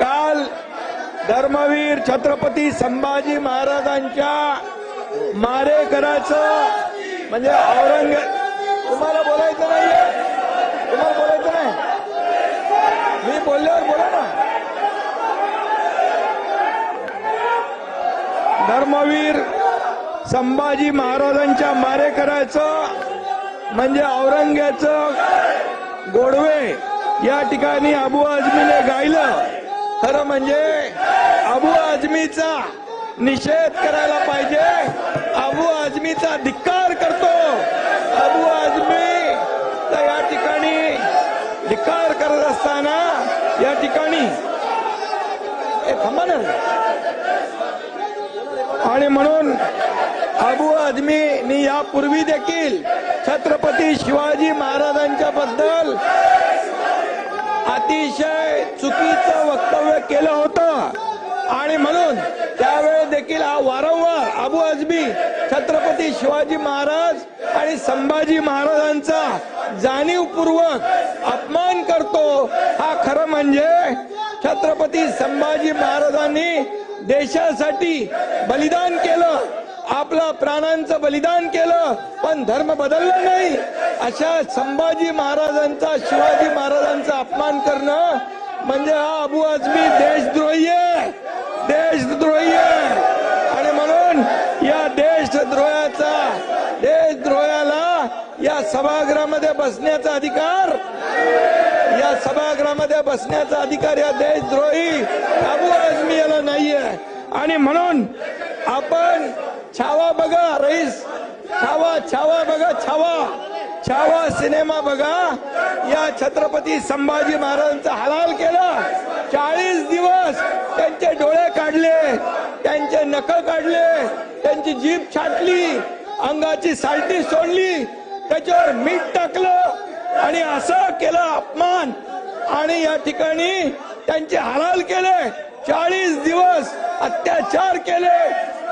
काल धर्मवीर छत्रपती संभाजी महाराजांच्या मारेकराचं म्हणजे औरंग तुम्हाला बोलायचं नाही तुम्हाला बोलायचं नाही? मी बोलल्यावर बोला ना. धर्मवीर संभाजी महाराजांच्या मारेकराचं म्हणजे औरंग्याचं गोडवे या ठिकाणी अबू आझमीने गायलं खरं म्हणजे अबू आजमीचा निषेध करायला पाहिजे. अबू आजमीचा धिक्कार करतो. अबू आजमी या ठिकाणी धिक्कार करत असताना या ठिकाणी आणि म्हणून अबू आझमीनी यापूर्वी देखील छत्रपती शिवाजी महाराजांच्या बद्दल अतिशय चुकीचं वक्तव्य केलं होतं. आणि म्हणून त्यावेळेस देखील हा वारंवार अबू अजबी छत्रपती शिवाजी महाराज आणि संभाजी महाराजांचा जाणीवपूर्वक अपमान करतो हा खरं म्हणजे छत्रपती संभाजी महाराजांनी देशासाठी बलिदान केलं आपला प्राणांचं बलिदान केलं पण धर्म बदलला नाही. अशा संभाजी महाराजांचा शिवाजी महाराजांचा अपमान करणं म्हणजे हा अबू आजमी देशद्रोही आहे. देशद्रोही आहे. आणि म्हणून या देशद्रोहाचा देशद्रोहाला या सभागृहामध्ये बसण्याचा अधिकार या सभागृहामध्ये बसण्याचा अधिकार या देशद्रोही अबू आजमी याला नाहीये. आणि म्हणून आपण छावा बघा रईस. छावा छावा बघा छावा. छावा सिनेमा बघा. या छत्रपती संभाजी महाराजांचा हलाल केला. चाळीस दिवस त्यांचे डोळे काढले त्यांचे नख काढले त्यांची जीभ छाटली अंगाची सालटी सोडली त्याच्यावर मीठ टाकलं आणि असं केलं अपमान. आणि या ठिकाणी त्यांचे हलाल केले. चाळीस दिवस अत्याचार केले.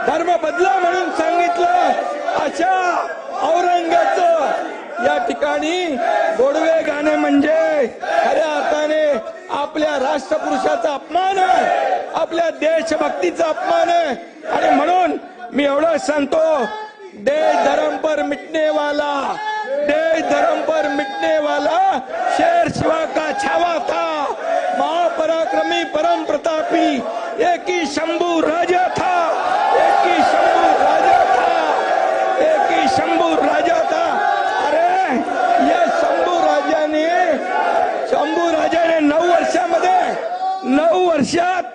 धर्म बदला म्हणून सांगितलं. अशा औरंगाचं या ठिकाणी गोडवे गाणे म्हणजे खऱ्या अर्थाने आपल्या राष्ट्रपुरुषाचा अपमान आहे. आपल्या देशभक्तीचा अपमान आहे. आणि म्हणून मी एवढं सांगतो देश धर्म पर मिटने वाला देश धर्म पर मिटने वाला शेर शिवा का छावा था महापराक्रमी परम प्रतापी एक ही शंभू राजा था एक ही शंभू राजा था एक ही शंभू राजा था अरे या शंभू राजाने शंभू राजाने नऊ वर्षामध्ये नऊ वर्षात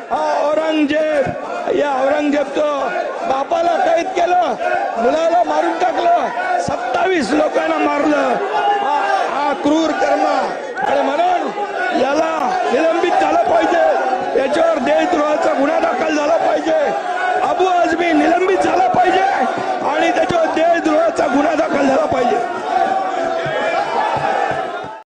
हा औरंगजेब या औरंगजेबचं बापाला कैद केलं मुलाला मारून टाकलं सत्तावीस लोकांना मारलं. हा हा क्रूर कर्मा.